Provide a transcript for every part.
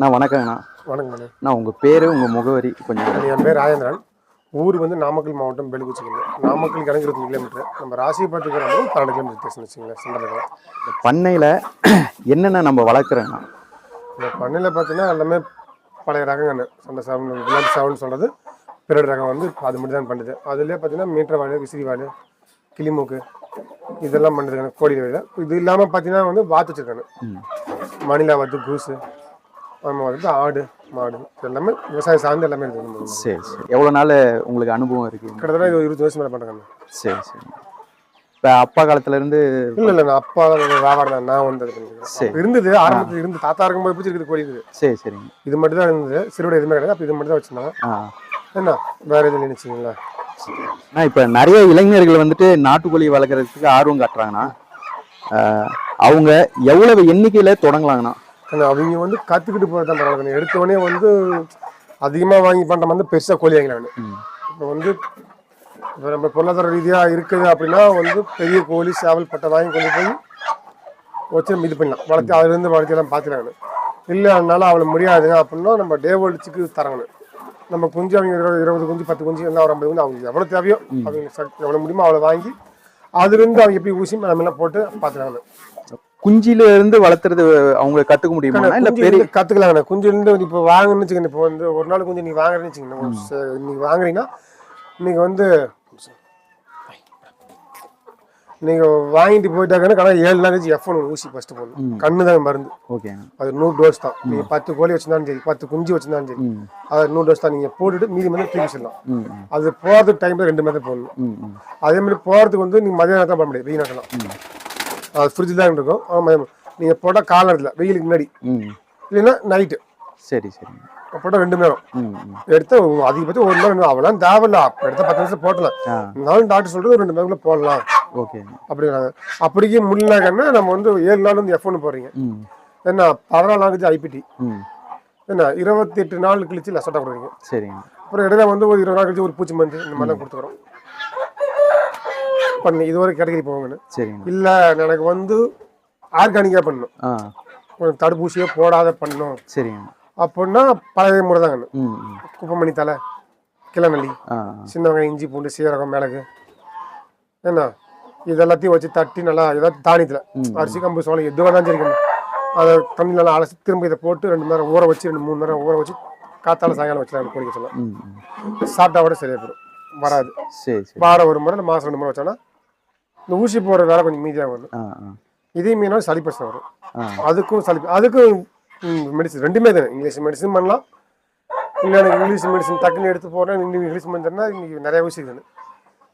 நான் வணக்கங்கண்ணா வணக்கம்ண்ணே நான் உங்கள் பேர் உங்கள் முகவரி கொஞ்சம் என் பேர் ராஜேந்திரன். ஊர் வந்து நாமக்கல் மாவட்டம் பெலுகுச்சிக்கல் நாமக்கல் கிழங்கு இருபத்தஞ்சு கிலோமீட்டர் நம்ம ராசிபுரத்துக்கு கிராமம் பன்னெண்டு கிலோமீட்டர் வித்தியாசம் வச்சுங்களேன் சென்டரில் இந்த பண்ணையில் என்னென்ன நம்ம வளர்க்குறோங்கண்ணா இந்த பண்ணையில் பார்த்தீங்கன்னா எல்லாமே பழைய ரகங்கண்ணு அந்த செவன் விளையாட்டு செவன் சொல்கிறது பிறடு ரகம் வந்து அது மட்டும் தான் பண்ணுது. அதுலேயே பார்த்தீங்கன்னா மீட்டர் வாழை விசிறி வாழை கிளிமூக்கு இதெல்லாம் பண்ணுதுங்க கோழி வகையில் இது இல்லாமல் பார்த்தீங்கன்னா வந்து வாத்து வச்சுருக்காங்க மணிலா வாத்து கூசு ஆமாம் வந்து ஆடு மாடு. எல்லாமே விவசாயம் சார்ந்து எல்லாமே இருக்குது நம்ம. சரி சரி. எவ்வளோ நாள் உங்களுக்கு அனுபவம் இருக்குங்க கிட்டத்தட்ட இது இருபது வருஷம் மேலே பண்ணுறாங்க சரி சரி. இப்போ அப்பா காலத்துலேருந்து இல்ல இல்ல நான் அப்பா வியாபாரம் தான். நான் வந்து. சரி. இருந்தது ஆரம்பத்துல இருந்து தாத்தா இருக்கும்போது பிடிச்சி இருக்குது கோழி இருக்குது? சரி சரிங்க இது மட்டும் தான் இருந்தது. சிறுவடை எதுவுமே கிடையாது. அப்ப இது மட்டும் தான் வச்சிருந்தாங்க என்ன? வேற எதுவும் நினைச்சிங்களா அண்ணா இப்போ நிறைய இளைஞர்கள் வந்துட்டு நாட்டுக்கோழி வளர்க்குறதுக்கு ஆர்வம் காட்டுறாங்கண்ணா. அவங்க எவ்வளவு எண்ணிக்கையில் தொடங்கலாங்கண்ணா? அவங்க வந்து கத்துக்கிட்டு போறது தான் பரவாயில்ல. எடுத்த உடனே வந்து அதிகமா வாங்கி பண்ற மாதிரி பெருசா கோழி வாங்கினாங்க இப்போ வந்து இப்போ நம்ம பொருளாதார ரீதியா இருக்குது அப்படின்னா வந்து பெரிய கோழி சேவல் பட்டை வாங்கி கொண்டு போய் வச்சு நம்ம இது பண்ணலாம். வளர்த்து அதுல இருந்து வளர்த்து எல்லாம் பார்த்துக்கலாம் இல்லை அதனால அவளை முடியாதுங்க அப்படின்னா நம்ம டே வேர்ல்ட்ஸுக்கு தரங்க நம்ம குஞ்சு அவங்க இருபது இருபது குஞ்சு பத்து குஞ்சு இருந்தால் ஒரு ஐம்பது குஞ்சு அவங்க எவ்வளோ தேவையோ அவங்க எவ்வளோ முடியுமோ அவ்வளோ வாங்கி அதுலேருந்து அவங்க எப்படி ஊசி நம்ம எல்லாம் போட்டு பார்த்துக்கலாம் குஞ்சில இருந்து வளர்த்துறது அவங்க கற்றுக்க முடியுமா இல்லை பெரிய கற்றுக்கலாங்கண்ணா குஞ்சு இருந்து இப்போ வாங்கணும்னு வச்சுக்கோங்க. இப்போ வந்து ஒரு நாள் குஞ்சு நீங்கள் வாங்குறேன்னு வச்சுக்கோங்க. நீங்கள் வாங்குறீங்கன்னா நீங்கள் வந்து நீங்கள் வாங்கிட்டு போயிட்டாங்கன்னா கடை ஏழு நாள் கழிச்சு எஃப் ஒன் ஊசி ஃபஸ்ட்டு போடணும். கண்ணு தான் மருந்து. ஓகேங்க அது நூறு டோஸ் தான். நீங்கள் பத்து கோழி வச்சிருந்தாலும் சரி பத்து குஞ்சு வச்சிருந்தாலும் சரி அது நூறு டோஸ் தான். நீங்கள் போட்டுட்டு மீதி வந்து தூக்கி வச்சிடலாம். ம் ம், அது போகிறதுக்கு டைமில் ரெண்டு மணி போடணும். அதே மாதிரி போகிறதுக்கு வந்து நீங்கள் மதியானம் தான் பண்ண முடியாது அது ஃப்ரிட்ஜில் தான் இருக்கும் ஆமாம் நீங்கள் போட்டால் கால நேரத்தில் வெயிலுக்கு முன்னாடி. இல்லைன்னா நைட்டு சரி சரிங்க போட்டால் ரெண்டு நேரம். எடுத்து அதிகபட்சம் ஒரு நேரம். அவெல்லாம் தேவையில்ல. அப்போ எடுத்த பத்து நிமிஷம் போட்டலாம். இருந்தாலும் டாக்டர் சொல்றது ஒரு ரெண்டு நேரத்துல போடலாம். ஓகேங்க அப்படிங்கிறாங்க. அப்படியே முடியலங்கன்னா நம்ம வந்து ஏழு நாள் வந்து எஃப் ஒன்று போடுறீங்க. என்ன பதினாலு நாள் ஐபிடி என்ன இருபத்தி எட்டு நாள் கழிச்சு லசட்டா கொடுக்குறீங்க சரிங்க. அப்புறம் இடையில வந்து ஒரு இருபது நாள் கழிச்சு ஒரு பூச்சி மருந்து இந்த மாதிரிலாம் கொடுத்துக்கிறோம். பண்ணி இது ஒரு கேட்டகரி போவாங்கன்னு சரிங்க இல்லை எனக்கு வந்து ஆர்கானிக்காக கொஞ்சம் தடுப்பூசியே போடாத பண்ணணும். சரிங்க அப்படின்னா பழைய முறை ம் குப்பமணி தலை கிளநல்லி சின்ன வெங்காயம் இஞ்சி பூண்டு சீரகம் மிளகு. என்ன? இது எல்லாத்தையும் வச்சு தட்டி நல்லா ஏதாவது தானியத்தில். அரிசி கம்பு சோளம் எது வேணாலும் சரிக்கணும். அதை தண்ணி நல்லா அலசி திரும்ப இதை போட்டு ரெண்டு மணி நேரம் ஊற வச்சு ரெண்டு மூணு நேரம் ஊற வச்சு காத்தால சாயங்காலம் வச்சுலாம் குடிக்க சொல்லலாம் சாப்பிட்டா கூட சரியா போயிடும் வராது. சரி சரி. வாரம் ஒரு முறை மாதம் ரெண்டு முறை வச்சோன்னா இந்த ஊசி போடுற வேலை கொஞ்சம் மீதியாக வரும். இதே மீனாலும் சளி பிரச்சனை வரும். அதுக்கும் சளி அதுக்கும் மெடிசன் ரெண்டுமே தானே. இங்கிலீஷ் மெடிசன் பண்ணலாம். இல்லை எனக்கு இங்கிலீஷ் மெடிசன் டக்குன்னு எடுத்து போகிறேன் இங்கிலீஷ் மெடிசன்னா இன்னைக்கு நிறைய ஊசி இருக்குது.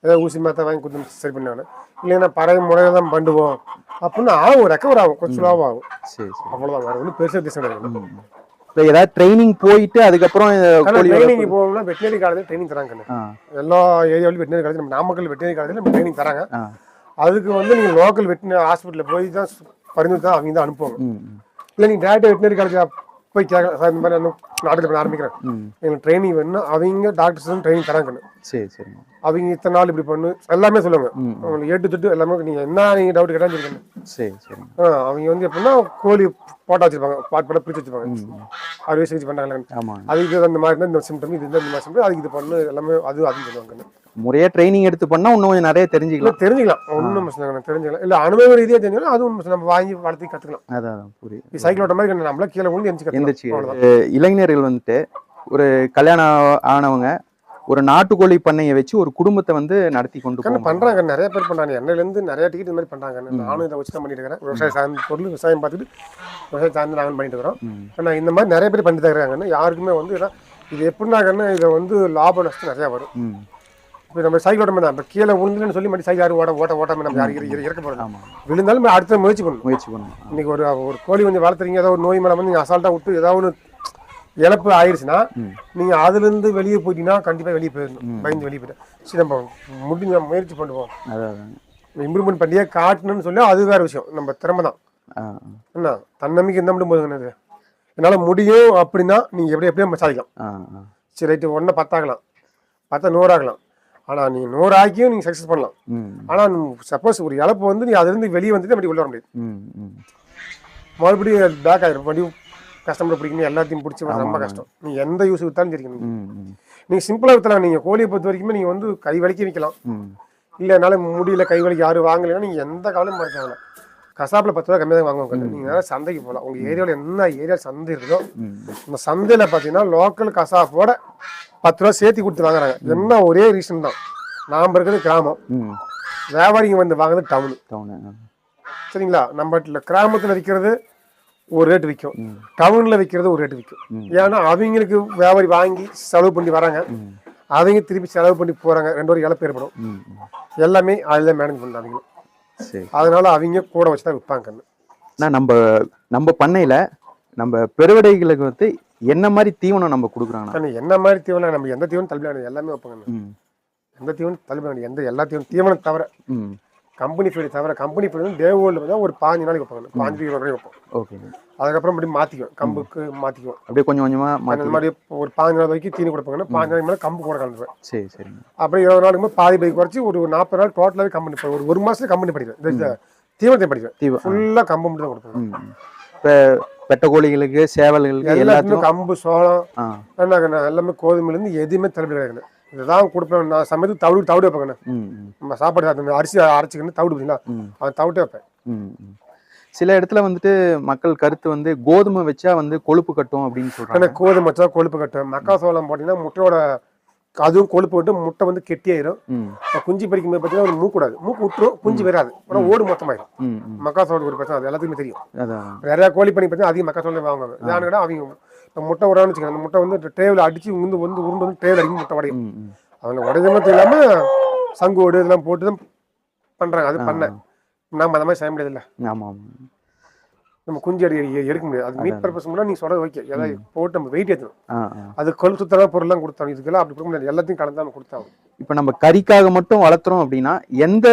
ஏதாவது ஊசி மாத்தா வாங்கி கொடுத்து சரி பண்ணுவாங்க இல்லைன்னா பழைய முறையில் தான் பண்ணுவோம் அப்படின்னு ஆகும் ரெக்கவர் ஆகும் கொஞ்சம் ஸ்லோவாக ஆகும் சரி அவ்வளோதான் வேறு ஒன்றும் பெருசாக ம். இப்போ ஏதாவது ட்ரைனிங் போயிட்டு அதுக்கப்புறம் ட்ரைனிங் போகணும்னா வெட்டினரி காலேஜில் ட்ரைனிங் தராங்க எல்லா ஏரியாவிலும் வெட்டினரி காலேஜ் நம்ம நாமக்கல் வெட்டினரி காலேஜில் நம்ம ட்ரைனிங் தராங்க. அதுக்கு வந்து நீங்கள் லோக்கல் வெட்டினரி ஹாஸ்பிட்டலில் போய் தான் பரிந்து தான் அவங்க தான் அனுப்புவாங்க. இல்லை நீங்கள் டேரக்டாக வெட்டினரி காலேஜ் போய் கேட்கலாம் சார் இந்த மாதிரி நான் நாட்டில் பண்ண ஆரம்பிக்கிறேன். எங்களுக்கு ட்ரைனிங் வேணும்னா அவங்க டாக்டர்ஸ் ட்ரைனிங் தராங்க கண்ணு. சரி சரிங்க அவங்க இத்தனை நாள் இப்படி பண்ணு எல்லாமே சொல்லுவாங்க. உங்களுக்கு ஏட்டு தொட்டு எல்லாமே நீங்கள் என்ன நீங்கள் டவுட் கேட்டாலும் சொல்லுங்க. சரி ஆ, அவங்க வந்து எப்படின்னா கோழி போட்டா வச்சிருப்பாங்க பாட் பாட்டா பிரிச்சு வச்சிருப்பாங்க. அறுவை சிகிச்சை பண்ணாங்க அதுக்கு அந்த மாதிரி இந்த சிம்டம் இது இந்த மாதிரி சிம்டம் அதுக்கு இது பண்ணு எல்லாமே அது அதுன்னு சொல்லுவாங்க. முறையாக ட்ரைனிங் எடுத்து பண்ணால் இன்னும் கொஞ்சம் நிறைய தெரிஞ்சுக்கலாம். தெரிஞ்சுக்கலாம். ஒன்றும் பிரச்சனை இல்லை, தெரிஞ்சுக்கலாம். இல்லை அனுபவ ரீதியாக தெரிஞ்சுக்கலாம் பிரச்சனை. இல்லை. நம்ம வாங்கி வளர்த்தி கற்றுக்கலாம் அதான் புரியுது. இது சைக்கிள் ஓட்ட மாதிரி நம்மள கீழே விழுந்து எந்திரிச்சு இளைஞர்கள் வந்துட்டு ஒரு கல்யாணம் ஆனவங்க ஒரு நாட்டுக்கோழி பண்ணையை வச்சு ஒரு குடும்பத்தை வந்து நடத்தி கொண்டு பண்றாங்க. நிறைய பேர் பண்றாங்க. எண்ணெயிலேருந்து நிறைய டிக்கெட் இந்த மாதிரி பண்றாங்க. நானும் இதை வச்சு தான் பண்ணிட்டு இருக்கிறேன். விவசாய சார்ந்த பொருள் விவசாயம் பார்த்துட்டு விவசாயம் சார்ந்து நாங்கள் பண்ணிட்டு இருக்கிறோம். ம். ஆனா இந்த மாதிரி நிறைய பேர் பண்ணிட்டு தான் இருக்காங்கன்னு யாருக்குமே வந்து இது எப்படின்னாங்கன்னு இதை வந்து லாப நஷ்டம் நிறையா வரும். இப்போ நம்ம சைக்கிள் ஓட்டம் தான் இப்போ கீழே விழுந்துன்னு சொல்லி மட்டும் சைக்கிள் யாரும் ஓட ஓட்ட ஓட்டாம நம்ம யாரும் இற- இறக்க போகிறது ஆமாம் விழுந்தாலும் அடுத்த முயற்சி பண்ணணும். முயற்சி பண்ணுவோம் இன்னைக்கு ஒரு ஒரு கோழி கொஞ்சம் வளர்த்துறீங்க ஏதோ ஒரு நோய் மேலே வந்து நீங்கள் அசால்ட்டாக விட்டு ஏதாவது ஒன்று இழப்பு ஆயிடுச்சுன்னா. நீங்கள் அதுலேருந்து வெளியே போயிட்டீங்கன்னா கண்டிப்பாக வெளியே போயிடணும். பயந்து வெளியே போயிட்டேன் சரி நம்ம முடிஞ்ச முயற்சி பண்ணுவோம். இம்ப்ரூவ்மெண்ட் பண்ணியே காட்டணும்னு சொல்லி அது வேற விஷயம். நம்ம திறமை தான். என்ன? தன்னம்பிக்கை இருந்தால் மட்டும் போதுங்க என்னால் முடியும் அப்படின்னா நீங்கள் எப்படி எப்படியும் நம்ம சாதிக்கலாம். சரி ரைட்டு. ஒன்றை பத்தாகலாம் பத்தா நூறாகலாம். ஆனால் நீங்கள் நூறு ஆக்கியும் நீங்கள் சக்ஸஸ் பண்ணலாம் ஆனால் சப்போஸ் ஒரு இழப்பு வந்து நீ அதுலேருந்து வெளியே வந்துட்டு அப்படி உள்ள வர முடியாது. மறுபடியும் பேக் ஆகிடும் மறுபடியும் கஸ்டமர் பிடிக்கணும் எல்லாத்தையும் பிடிச்சி ரொம்ப கஷ்டம். நீங்க எந்த யூஸ் வித்தாலும் சரி நீங்க ம் ம். நீங்க சிம்பிளா வித்தலாம். நீங்க கோழியை பொறுத்த வரைக்குமே நீங்க வந்து கை வலிக்க விற்கலாம் இல்ல என்னால முடியல கை வலிக்கு யாரும் வாங்கலைன்னா நீங்க எந்த கவலையும் இருக்காங்க கசாப்புல பத்து ரூபா கம்மியாக தான் வாங்குவாங்க நீங்க நேரா சந்தைக்கு போகலாம் உங்க ஏரியாவில் என்ன ஏரியா சந்தை இருக்குதோ ம் இந்த சந்தையில பாத்தீங்கன்னா லோக்கல் கசாப்போட பத்து ரூபா சேர்த்து கொடுத்து வாங்குறாங்க. என்ன ஒரே ரீசன் தான். நாம இருக்கிறது கிராமம். வியாபாரிங்க வந்து வாங்குறது டவுனு டவுனு சரிங்களா? நம்ம கிராமத்துல விற்கிறது ஒரு ரேட் விற்கும் டவுன்ல விற்கிறது ஒரு ரேட் விற்கும். ஏன்னா அவங்களுக்கு வியாபாரி வாங்கி செலவு பண்ணி வராங்க. அவங்க திருப்பி செலவு பண்ணி போறாங்க. ரெண்டு பேரும் இழப்பு ஏற்படும். எல்லாமே அதில் மேனேஜ் பண்ணுறாங்க அதனால அவங்க கூட வச்சு தான் விற்பாங்க கண்ணு அண்ணா நம்ம நம்ம பண்ணையில நம்ம பெருவடைகளுக்கு வந்து என்ன மாதிரி தீவனம் நம்ம கொடுக்குறாங்கண்ணா? கண்ணு என்ன மாதிரி தீவனம் நம்ம எந்த தீவனம் தள்ளுபடி எல்லாமே வைப்பாங்க எந்த தீவனம் தள்ளுபடி எந்த எல்லா தீவனம் தீவனம் தவிர. கம்பெனி ஃபீடு தவிர கம்பெனி ஃபீடு வந்து வந்து ஒரு பாஞ்சு நாளைக்கு வைப்பாங்க. பாஞ்சு வரையும் வைப்போம். ஓகே. அதுக்கப்புறம் இப்படி மாற்றிக்குவோம் கம்புக்கு மாற்றிக்குவோம் அப்படியே கொஞ்சம் கொஞ்சமா அந்த மாதிரி ஒரு பாஞ்சு நாள் வரைக்கும் தீனி கொடுப்பாங்கன்னா பாஞ்சு நாளைக்கு மேலே கம்பு கூட கலந்துருவேன். சரி சரிங்க. அப்புறம் இருபது நாளுக்கு மேலே பாதி பை குறைச்சி ஒரு நாற்பது நாள் டோட்டலாகவே கம்பெனி ஒரு ஒரு மாதத்துல கம்பெனி படிக்கிறேன் தீவனத்தை படிக்கிறேன் தீவ ஃபுல்லாக கம்பு மட்டும் தான் கொடுப்பேன். இப்போ பெட்ட கோழிகளுக்கு சேவல்களுக்கு எல்லாத்துக்குமே கம்பு சோளம் என்ன எல்லாமே கோதுமையிலேருந்து எதுவுமே தள்ளுபடி கிடையாது. இதுதான் கொடுப்பேன். நான் சமயத்துக்கு தவிடு தவிடு வைப்பேங்க ம் ம். நம்ம சாப்பாடு அந்த அரிசி அரைச்சிக்கின்னு தவிடு பார்த்தீங்களா அவன் தவிட்டே வைப்பேன். சில இடத்துல வந்துட்டு மக்கள் கருத்து வந்து கோதுமை வச்சா வந்து கொழுப்பு கட்டும் அப்படின்னு சொல்றாங்க. கோதுமை வச்சா கொழுப்பு கட்டும். மக்காசோளம் போட்டிங்கன்னா முட்டையோட அதுவும் கொழுப்பு விட்டு முட்டை வந்து கெட்டியாயிரும். குஞ்சு பறிக்கும்போது பார்த்தீங்கன்னா ஒரு மூக்கு கூடாது மூக்கு விட்டுரும் குஞ்சு வராது. ஆனால் ஓடு மொத்தமாயிரும். மக்காசோளம் ஒரு பிரச்சனை அது எல்லாத்துக்குமே தெரியும். நிறையா கோழி பண்ணி பார்த்தீங்கன்னா அதிகம் மக்காசோளம் வாங்குவாங்க. ஏன்னு அவங்க முட்டை விடான்னு வச்சுக்கோங்க அந்த முட்டை வந்து டேவில் அடிச்சு வந்து வந்து உருண்டு வந்து டேவில் அடிக்கும் முட்டை உடையும் அவங்க உடைஞ்ச மட்டும் இல்லாமல் சங்கோடு இதெல்லாம் போட்டு தான் பண்ணுறாங்க அது பண்ண. நம்ம அந்த மாதிரி செய்ய முடியாதுல்ல. ஆமாம் நம்ம குஞ்சு அடி எடுக்க முடியாது. அது மீட் பர்பஸ் முன்னாடி நீ சொல்றது ஓகே ஏதாவது போட்டு நம்ம வெயிட் ஏற்றணும் அது கொழு சுத்தமாக பொருள்லாம் கொடுத்தாங்க. இதுக்கெல்லாம் அப்படி கொடுக்க முடியாது. எல்லாத்தையும் கலந்து தான் கொடுத்தாங்க இப்போ நம்ம கறிக்காக மட்டும் வளர்த்துறோம் அப்படின்னா எந்த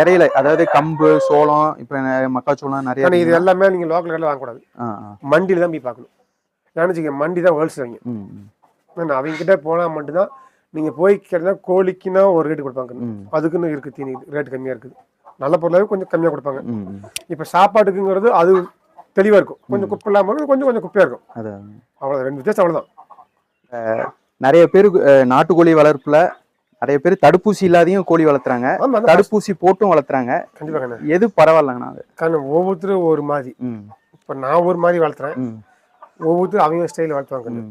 இறையில அதாவது கம்பு சோளம் இப்போ மக்காச்சோளம் நிறைய இது எல்லாமே நீங்கள் லோக்கல் கடையில் வாங்கக்கூடாது. மண்டியில் தான் போய் பார்க்கணும். நினச்சிக்க மண்டி தான் ஏன்னா அவங்க கிட்ட போனால் மட்டும்தான் நீங்கள் போய் கேட்டால் கோழிக்குன்னா ஒரு ரேட்டு கொடுப்பாங்க. அதுக்குன்னு இருக்குது தீனி ரேட்டு கம்மியாக இருக்குது. நல்ல பொருளாகவே கொஞ்சம் கம்மியாக கொடுப்பாங்க. இப்போ சாப்பாட்டுக்குங்கிறது அது தெளிவாக இருக்கும். கொஞ்சம் குப்பை இல்லாமல் இருக்கும் கொஞ்சம் கொஞ்சம் குப்பையாக இருக்கும். அவ்வளோ ரெண்டு வித்தியாசம் அவ்வளோதான் நிறைய பேர் நாட்டுக்கோழி வளர்ப்புல நிறைய பேர் தடுப்பூசி இல்லாதையும் கோழி வளர்த்துறாங்க. தடுப்பூசி போட்டும் வளர்த்துறாங்க. கண்டிப்பாக எது பரவாயில்லங்கண்ணா அது? ஒவ்வொருத்தரும் ஒரு மாதிரி. இப்போ நான் ஒரு மாதிரி வளர்த்துறேன். ஒவ்வொருத்தரும் அவங்க ஸ்டைலில் வளர்த்துவாங்க கண்ணு.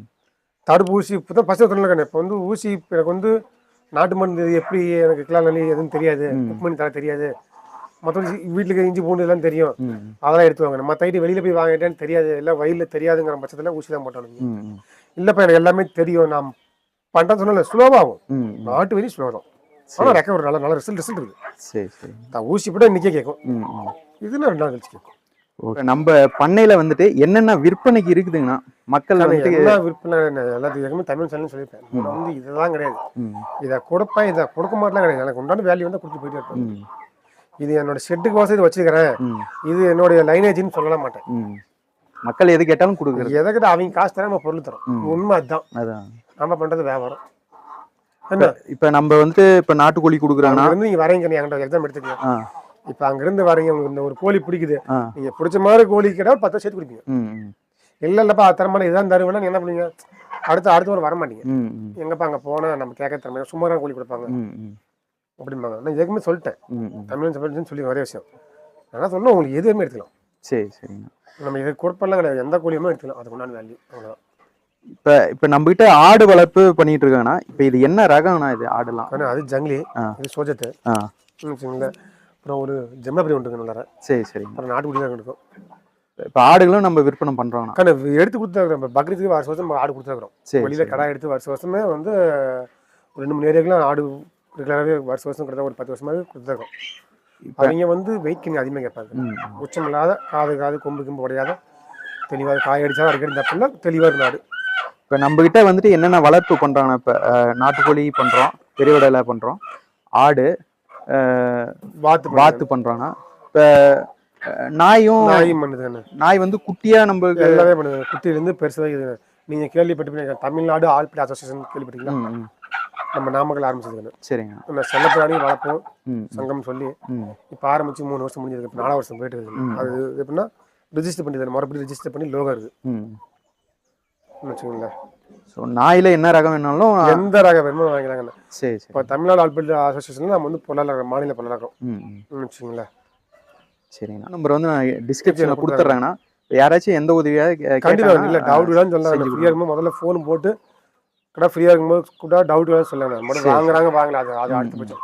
தடுப்பூசி இப்போ தான் ஃபஸ்ட்டு சொன்ன கண்ணு இப்போ வந்து ஊசி எனக்கு வந்து நாட்டு மருந்து எப்படி எனக்கு கிளா நல்லி எதுவும் தெரியாது. பண்ணி தர தெரியாது. மற்றபடி வீட்டுக்கு இஞ்சி பூண்டு எல்லாம் தெரியும். அதெல்லாம் எடுத்துவாங்க மற்ற ஐட்டு வெளியில் போய் வாங்கிட்டேன்னு தெரியாது. இல்லை வயலில் தெரியாதுங்கிற பட்சத்தில் ஊசி தான் ம் இல்லைப்பா எனக்கு எல்லாமே தெரியும். நான் பண்ணுறது சொன்னால ஸ்லோவாகும். நாட்டு வரி ஸ்லோ தான். ஆனால் ரெக்கவர் நல்ல நல்ல ரிசல்ட் ரிசல்ட் இருக்குது. சரி சரி. நான் ஊசி போட்டால் இன்றைக்கே கேட்கும். இதுனா ரெண்டு நாள் கழிச்சு கேட்கும்? நம்ம பண்ணையில வந்துட்டு என்னென்ன விற்பனைக்கு இருக்குதுங்கன்னா மக்கள் வந்துட்டு என்ன விற்பனை என்ன எல்லாத்துக்கும் தமிழ் சேனல் சொல்லியிருப்பேன். நான் வந்து இதெல்லாம் கிடையாது. இதை கொடுப்பேன் இதை கொடுக்க மாட்டேலாம் கிடையாது. எனக்கு உண்டான வேல்யூ வந்து கொடுத்து போயிட்டே இருப்பேன் இது என்னோட ஷெட்டுக்கு வாசம் இது வச்சுக்கிறேன் ம். இது என்னுடைய லைனேஜ்னு சொல்லலாம் மாட்டேன். மக்கள் எது கேட்டாலும் கொடுக்குறது. எதை அவங்க காசு தர நம்ம பொருள் தரோம். உண்மை அதுதான். அதான். நம்ம பண்றது வியாபாரம். என்ன? இப்போ நம்ம வந்துட்டு இப்போ நாட்டுக்கோழி கொடுக்குறாங்கன்னா அங்கிருந்து நீங்க வரீங்க என்கிட்ட எக்ஸாம் எடுத்துக்கங்க ஆ. இப்போ அங்கிருந்து வரீங்க உங்களுக்கு இந்த ஒரு கோழி பிடிக்குது. ஆ. நீங்க பிடிச்ச மாதிரி கோழி கேட்டா ஒரு பத்து சேர்த்து கொடுப்பீங்க. இல்ல இல்லப்பா தரமான இதான் தருவேன்னா என்ன பண்ணுவீங்க? அடுத்த அடுத்த ஒரு வர மாட்டீங்க எங்கப்பா அங்க போனா நம்ம கேட்க தரமா சும்மா கோழி கொடுப்பாங்க. அப்படிம்பாங்க. நான் ஏற்கனவே சொல்லிட்டேன். தமிழ் தமிழ்னு சொல்லி ஒரே விஷயம். நான் சொன்னேன் உங்களுக்கு எதுவுமே எடுத்துக்கலாம். சரி சரிங்கண்ணா நம்ம இது கொடுப்பெல்லாம் கிடையாது. எந்த கோழியுமே எடுத்துக்கலாம். அதுக்கு உண்டான வேல்யூ அவ்வளோதான் இப்போ இப்போ நம்மகிட்ட ஆடு வளர்ப்பு பண்ணிட்டு இருக்காங்கன்னா இப்போ இது என்ன ரகம்ண்ணா இது ஆடுலாம்? ஆனால் அது ஜங்லி. இது சோஜத்து. வச்சுங்களேன் அப்புறம் ஒரு ஜெம்னாபுரி ஒன்று நல்லா சரி சரிங்க அப்புறம் நாட்டுக்குடி தான் இருக்கும் இப்போ ஆடுகளும் நம்ம விற்பனை பண்றோம்ண்ணா ஆனால் எடுத்து கொடுத்துருக்குறோம். இப்போ பக்ரீத்துக்கு வருஷம் வருஷம் நம்ம ஆடு கொடுத்துருக்குறோம். சரி வெளியில் கடை எடுத்து வருஷம் வருஷமே வந்து ஒரு ரெண்டு மூணு ஏரியாக்கெலாம் ஆடு ரெகுலராகவே வருஷம் வருஷம் கிட்ட ஒரு பத்து வருஷமாவே கொடுத்துருக்கோம். அவங்க வந்து வெயிட் கொஞ்சம் அதிகமாக கேட்பாங்க உச்சம் இல்லாத காது காது கொம்பு கொம்பு உடையாத தெளிவாக காய் அடிச்சாலும் அடிக்கடி தப்பில்ல தெளிவாக ஆடு. இப்போ நம்மகிட்ட வந்துட்டு என்னென்ன வளர்ப்பு பண்றாங்கன்னா இப்போ நாட்டுக்கோழி பண்றோம் பெருவிடலை பண்றோம். ஆடு அஹ், வாத்து வாத்து பண்றோம்னா இப்போ நாயும் நாயும் பண்ணுதுன்னு நாய் வந்து குட்டியா நம்ம எல்லாமே பண்ணுது குட்டியிலேருந்து பெருசாக இது நீங்கள் கேள்விப்பட்டு தமிழ்நாடு ஆல்பிட் அசோசியேஷன் கேள்விப்பட்டீங்களா நம்ம நாமக்கல் ஆரம்பிச்சதுன்னு சரிங்க. நம்ம செல்லப்பிராணி வளர்ப்போம் ம் சங்கம் சொல்லி இப்போ ஆரம்பிச்சு மூணு வருஷம் முடிஞ்சதுக்கு இப்போ நாலாம் வருஷம் போயிட்டு இருக்குது. அது எப்படின்னா ரிஜிஸ்டர் பண்ணி மறுபடியும் ரிஜிஸ்டர் பண்ணி லோகோ இருக்குது. வச்சுக்கோங்களேன். ஸோ நாயில என்ன ரகம் வேணாலும் எந்த ரக வேணுமோ வாங்கிக்கலாங்கண்ணா சரி சரி. இப்போ தமிழ்நாடு ஆல்பெட் அசோசியேஷனில் நம்ம வந்து பொருளாதார மாநில பொருளாதாரம். வச்சுக்கோங்களேன். சரிங்கண்ணா. நம்பர் வந்து நான் டிஸ்கிரிப்ஷனில் கொடுத்துட்றேங்கண்ணா யாராச்சும் எந்த உதவியாக கண்டிப்பாக இல்லை டவுட் தான் சொல்லுவாங்க ஃப்ரீயாக இருக்கும்போது முதல்ல ஃபோன் போட்டு கடை ஃப்ரீயாக இருக்கும்போது கூட டவுட் தான் சொல்லுவாங்க மட்டும் வாங்குறாங்க வாங்கல. அது அது அடுத்த பட்சம்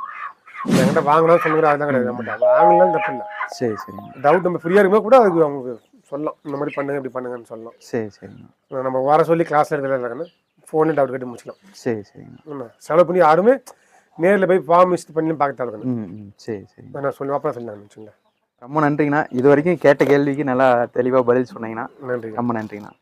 என்கிட்ட வாங்கலாம் சொல்லுங்க அதெல்லாம் கிடையாது. நம்மகிட்ட வாங்கலாம் தப்பு இல்லை. சரி சரிங்க டவுட் நம்ம ஃப்ரீயாக இருக்கும்போது கூட அதுக்கு அவங்க சொல்லலாம். இந்த மாதிரி பண்ணுங்க இப்படி பண்ணுங்கன்னு சொல்லலாம். சரி சரிங்கண்ணா நம்ம வர சொல்லி கிளாஸில் எடுக்கிறதா ஃபோனில் டவுட் கேட்டு முடிச்சுக்கலாம். சரி சரிங்கண்ணா என்ன செலவு பண்ணி யாருமே நேரில் போய் ஃபார்ம் விசிட் பண்ணி பார்க்க ம் சரி சரிங்க. நான் சொல்லி அப்புறம் வச்சுங்களேன் ரொம்ப நன்றிங்கண்ணா. இது வரைக்கும் கேட்ட கேள்விக்கு நல்லா தெளிவாக பதில் சொன்னீங்கண்ணா. நன்றி ரொம்ப நன்றிங்கண்ணா.